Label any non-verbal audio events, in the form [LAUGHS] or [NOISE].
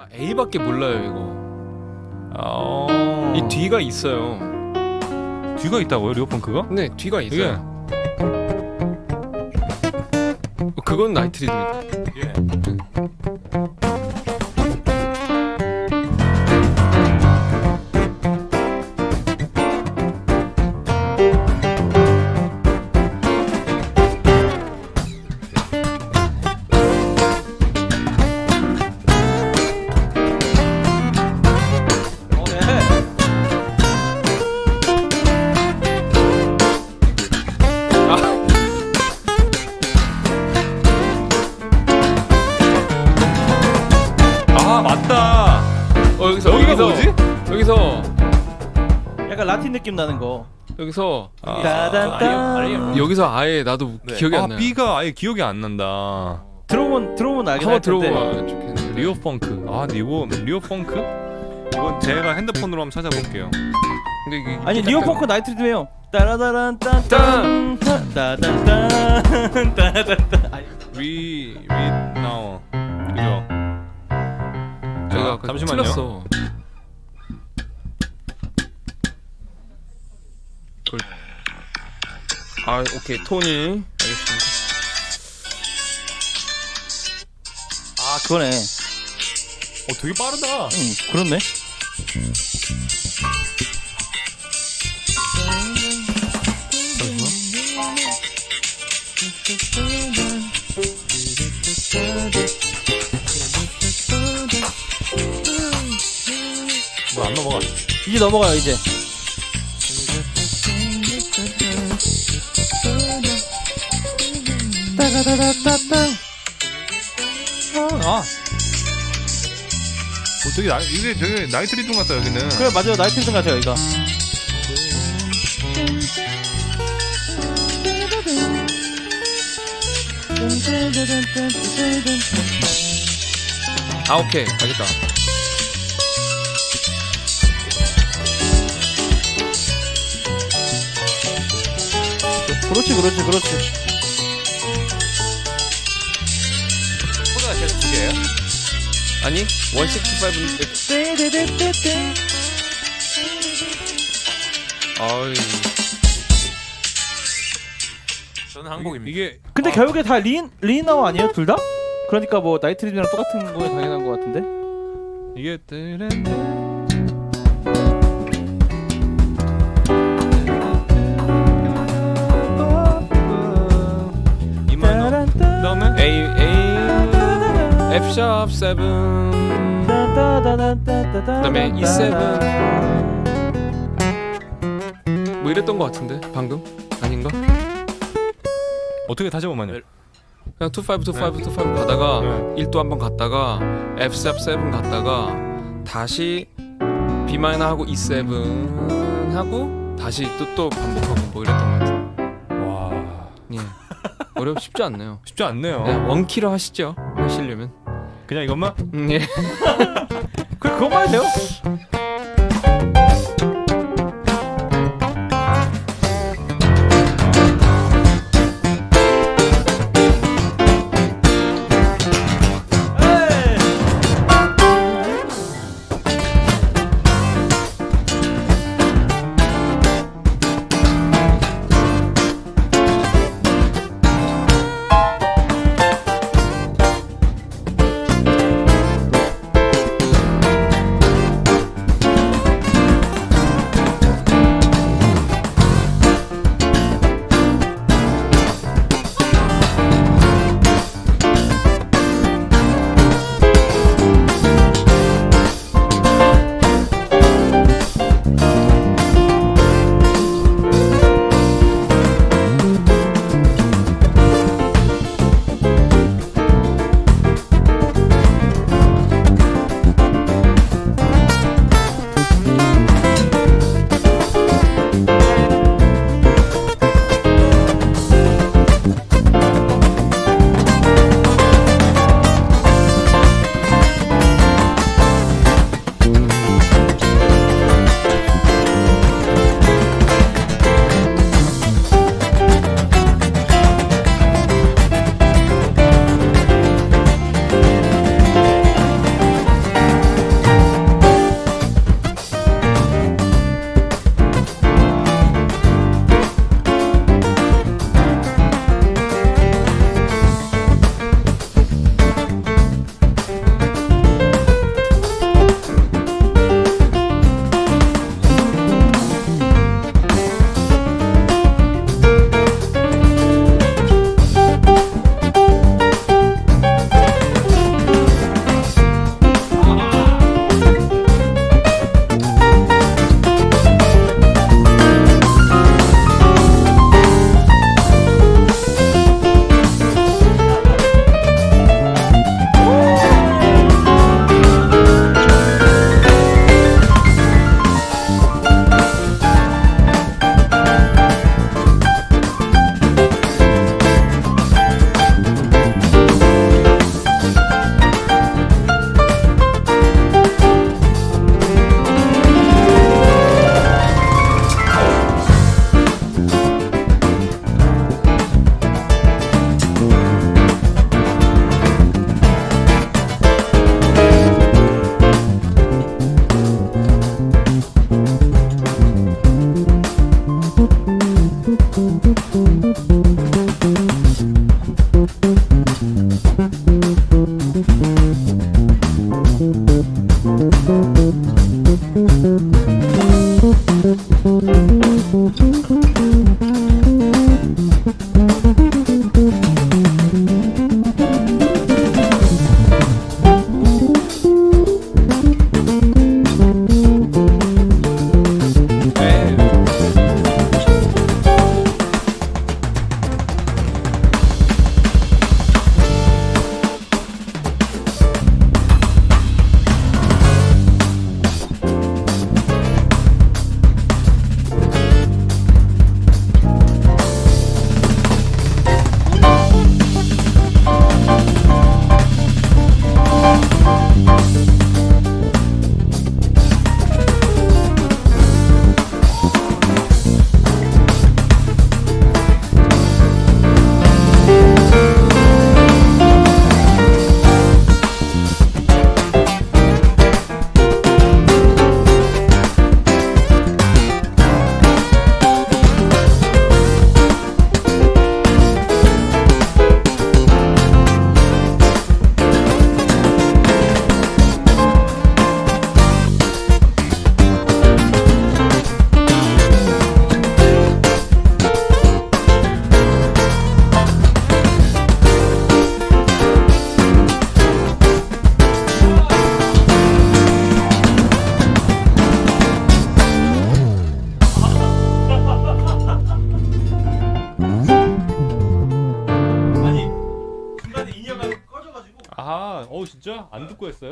아, A밖에 몰라요 이거. 어... 이 뒤가 있어요. 뒤가 있다고요 리오펑크가? 네, 뒤가 있어요. 어, 그건 나이트 리듬이다. 예. 여기서 여기가 여기서 뭐지? 여기서 약간 라틴 느낌 나는 거. 여기서 아. 아니에요. 여기서 아예 나도 네. 기억이 아 안 나요. B가 아예 기억이 안 난다. 들어보면 들어보면 알긴 한번 텐데. 들어보면 좋겠네. 리오 펑크. 아 리오 리오 펑크? 이건 제가 핸드폰으로 한번 찾아볼게요. 근데 이게 아니 리오 펑크 나이트 리듬이에요. 따라다란 딴딴 따단딴 따단딴. 아니, 리 리 나오. 그죠? 제가 자, 아까 잠시만요. 틀렸어. 그걸- 아 오케이 토니 알겠습니다. 아 그거네. 어 되게 빠르다. 응 그렇네. 뭐안 넘어가. 이제 넘어가요 이제. 아. 어, 되게 나, 이게 되게 나이트 리듬 같다 여기는. 그래 맞아요 나이트 리듬 같아요 이거. 아 오케이 알겠다. 그렇지 그렇지 그렇지. 아니 165인데 떼떼떼떼떼. 아이 저는 한국입니다. 이게 근데 아, 결국에 다 리인 리인나우 아니에요 둘 다? 그러니까 뭐 나이트 리듬이랑 똑같은 거에 당연한 거 같은데. 이게 이만 F 샵7 그다음에 E7. 뭐 이랬던 것 같은데 방금 아닌가? 어떻게 다시 보면요? 그냥 25 25 25 가다가 네. 1도 한번 갔다가 F 샵7 갔다가 다시 B 마이너 하고 E7 하고 다시 또 또 반복하고 뭐 이랬던 것 같은데. 와 예. 어렵 쉽지 않네요. [LAUGHS] 쉽지 않네요. 네, 원키로 하시죠. 하시려면. 그냥 이것만 음, 예. 그 그것만 해도 돼요. 진짜 안 듣고 했어요?